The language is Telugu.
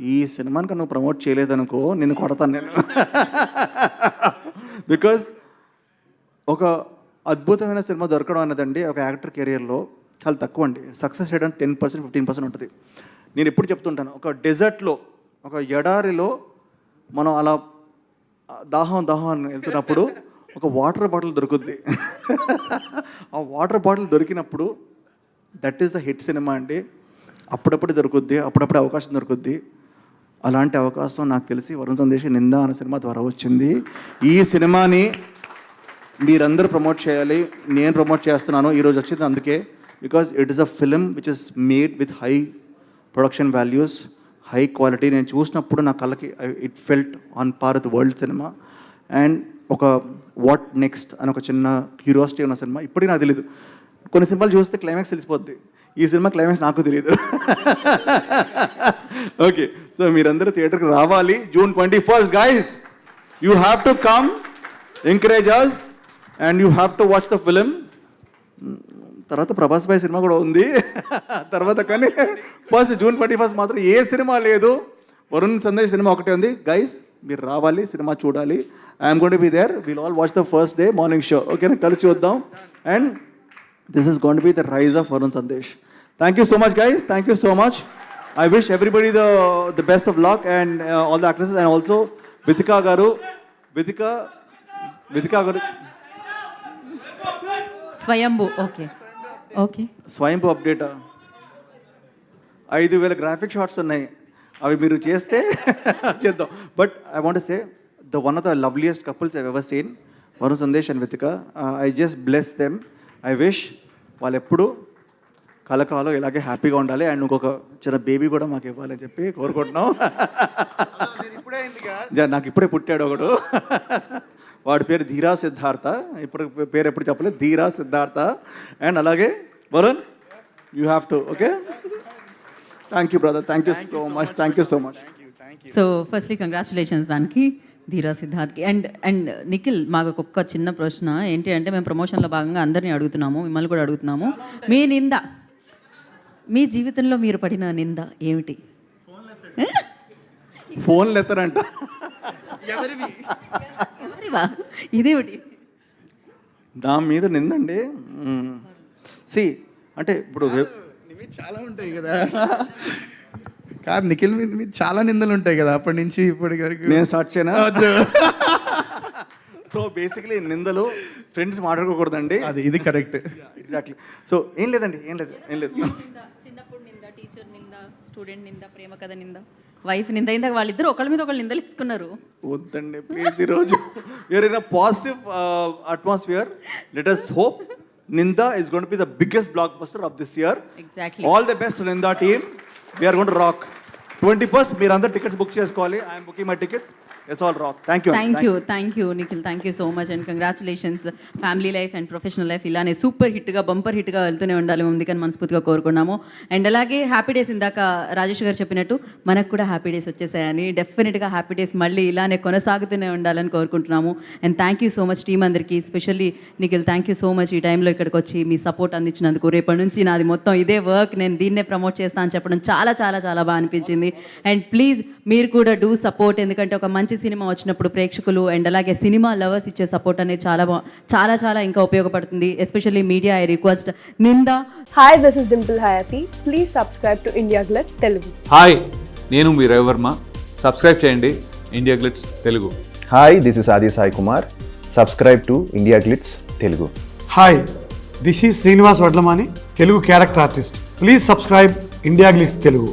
ఈ సినిమాని నువ్వు ప్రమోట్ చేయలేదనుకో నేను కొడతాను నేను. బికాజ్ ఒక అద్భుతమైన సినిమా దొరకడం అన్నదండి ఒక యాక్టర్ కెరియర్లో చాలా తక్కువ అండి. సక్సెస్ చేయడం టెన్ పర్సెంట్ ఫిఫ్టీన్ పర్సెంట్ ఉంటుంది. నేను ఎప్పుడు చెప్తుంటాను ఒక డెజర్ట్లో ఒక ఎడారిలో మనం అలా దాహం దాహం అని వెళ్తున్నప్పుడు ఒక వాటర్ బాటిల్ దొరుకుద్ది. ఆ వాటర్ బాటిల్ దొరికినప్పుడు that is a hit cinema అండి. అప్పుడప్పుడు దొరుకుద్ది అప్పుడప్పుడు అవకాశం దొరుకుద్ది. అలాంటి అవకాశం నాకు తెలిసి వరుణ్ సందేశ్ నింద అనే సినిమా ద్వారా వచ్చింది. ఈ సినిమాని మీరందరూ ప్రమోట్ చేయాలి. నేను ప్రమోట్ చేస్తున్నాను. ఈరోజు వచ్చింది అందుకే. Because it is a film which is made with high production values high quality నేను చూసినప్పుడు నా కళ్ళకి it felt on par with world cinema and ఒక వాట్ నెక్స్ట్ అని ఒక చిన్న క్యూరియాసిటీ ఉన్న సినిమా. ఇప్పటికీ నాకు తెలియదు కొన్ని సినిమాలు చూస్తే క్లైమాక్స్ తెలిసిపోద్ది. ఈ సినిమా క్లైమాక్స్ నాకు తెలియదు ఓకే సో మీరందరూ థియేటర్కి రావాలి. June twenty first guys you have to come encourage us and you have to watch the film తర్వాత ప్రభాస్ భాయ్ సినిమా కూడా ఉంది. తర్వాత కానీ ఫస్ట్ జూన్ ట్వంటీ ఫస్ట్ మాత్రం ఏ సినిమా లేదు. వరుణ్ సందేశ్ సినిమా ఒకటే ఉంది. గైస్ మీరు రావాలి సినిమా చూడాలి. I'm gonna be there will all watch the first day morning show ఓకేనా కలిసి వద్దాం. And this is gonna be the rise of Varun Sandesh. Thank you so much guys thank you so much I wish everybody the the best of luck and all the actresses and also Vithika garu Vithika Vithika garu Swayambhu okay okay Swayambhu update ఐదు వేల గ్రాఫిక్ షాట్స్ ఉన్నాయి. అవి మీరు చేస్తే చేద్దాం. But I want say the one of the loveliest couples I ever seen Varun Sandesh and Vithika I just bless them I wish వాళ్ళు ఎప్పుడు కలకాలం ఇలాగే హ్యాపీగా ఉండాలి. అండ్ ఇంకొక చిన్న బేబీ కూడా మాకు ఇవ్వాలని చెప్పి కోరుకుంటున్నాం. నాకు ఇప్పుడే పుట్టాడు ఒకడు. వాడి పేరు ధీరా సిద్ధార్థ. ఇప్పుడు పేరు ఎప్పుడు చెప్పలేదు? ధీరా సిద్ధార్థ. అండ్ అలాగే Varun you have to okay thank you brother thank you so much thank you so much so firstly congratulations దానికి ధీరా సిద్ధార్థ్కి. అండ్ అండ్ నిఖిల్ మాకు ఒక్క చిన్న ప్రశ్న. ఏంటి అంటే మేము ప్రమోషన్లో భాగంగా అందరినీ అడుగుతున్నాము మిమ్మల్ని కూడా అడుగుతున్నాము. మీ నింద. మీ జీవితంలో మీరు పడిన నింద ఏమిటి? ఫోన్లు ఎత్తారంట ఎవరివా? ఇదేమిటి? నా మీద నిందండి. సి అంటే ఇప్పుడు చాలా ఉంటాయి కదా. కాదు నిఖిల్ మీద మీద చాలా నిందలు ఉంటాయి కదా అప్పటి నుంచి ఇప్పటి వరకు. నేను స్టార్ట్ చేయనా? వద్దు. సో బేసిక్లీ నిందలు ఫ్రెండ్స్ మాట్లాడుకోకూడదండి. అది ఇది కరెక్ట్. ఎగ్జాక్ట్లీ సో ఏం లేదండి ఏం లేదు ఏం లేదు. చిన్నప్పుడు నింద టీచర్ నింద స్టూడెంట్ నింద ప్రేమ కథ నింద వైఫ్ నింద ఇందాక వాళ్ళిద్దరు ఒకళ్ళ మీద ఒకళ్ళు నిందలు ఇసుకున్నారు వద్దండి ప్లీజ్ ఈరోజు. You're in a positive atmosphere let us hope Nindha is gonna be the biggest blockbuster of this year exactly all the best Nindha team we're gonna rock twenty first మీరు అందరు టికెట్స్ బుక్ చేసుకోవాలి. I'm booking my tickets it's all rock thank you thank you thank you Nikhil thank you so much and congratulations family life and professional life ఇలానే సూపర్ హిట్గా బంపర్ హిట్గా వెళ్తూనే ఉండాలి. ముందుకని మనస్ఫూర్తిగా కోరుకున్నాము. అండ్ అలాగే హ్యాపీ డేస్ ఇందాక రాజేష్ గారు చెప్పినట్టు మనకు కూడా హ్యాపీ డేస్ వచ్చేసాయని డెఫినెట్గా హ్యాపీ డేస్ మళ్ళీ ఇలానే కొనసాగుతూనే ఉండాలని కోరుకుంటున్నాము. And thank you so much team అందరికీ specially Nikhil thank you so much ఈ టైంలో ఇక్కడికి వచ్చి మీ సపోర్ట్ అందించినందుకు. రేపటి నుంచి నాది మొత్తం ఇదే వర్క్ నేను దీన్నే ప్రమోట్ చేస్తాను అని చెప్పడం చాలా చాలా చాలా బాగా అనిపించింది. అండ్ ప్లీజ్ మీరు కూడా డూ సపోర్ట్ ఎందుకంటే ఒక మంచి సినిమా వచ్చినప్పుడు ప్రేక్షకులు అండ్ అలాగే సినిమా లవర్స్ ఇచ్చే సపోర్ట్ అనేది చాలా చాలా చాలా ఇంకా ఉపయోగపడుతుంది. Especially media I request Ninda Hi, this is Dimple Hayati. Please subscribe to India Glitz Telugu. Hi నేను మీ రవివర్మ సబ్స్క్రైబ్ చేయండి. India Glitz Telugu hi this is Aadi Sai Kumar subscribe to India Glitz Telugu hi this is Srinivas Vadlamani Telugu character artist please subscribe India Glitz Telugu